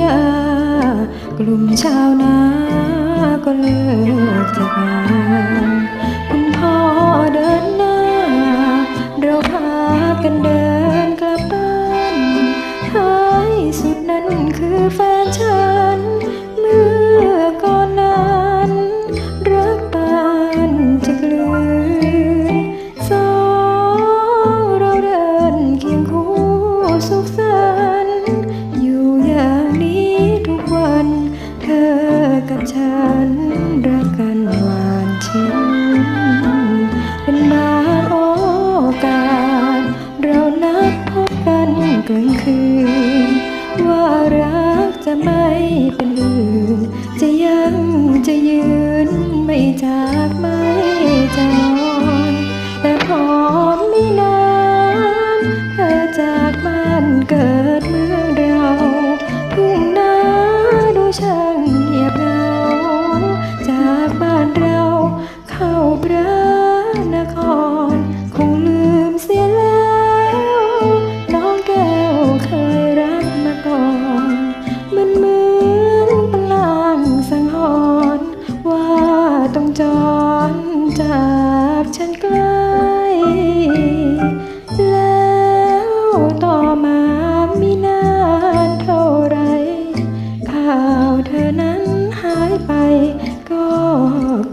ยา กลุ่มชาวนาก็เลิกจากงานคุณพ่อเดินหน้า เราพากันเดินกลับบ้านท้ายสุดนั้นคือแฟนฉัน ลางคืน ว่ารักจะไม่เป็นอื่น จะยังจะยืนไม่จากไม่จอนแต่พอไม่นานเธอจากบ้านเกิดเมืองเราทุ่งนาดูช่าง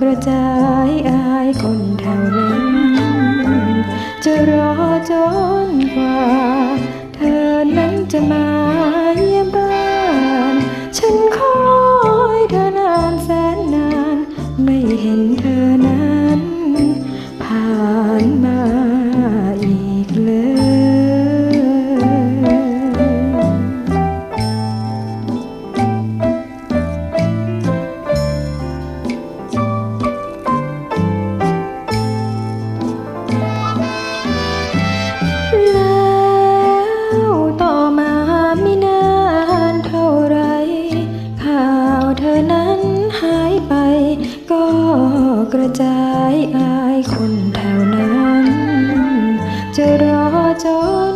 กระจายอายคนแถวนั้น จะรอจน กระจายอายคนแถวนั้น จะรอจอ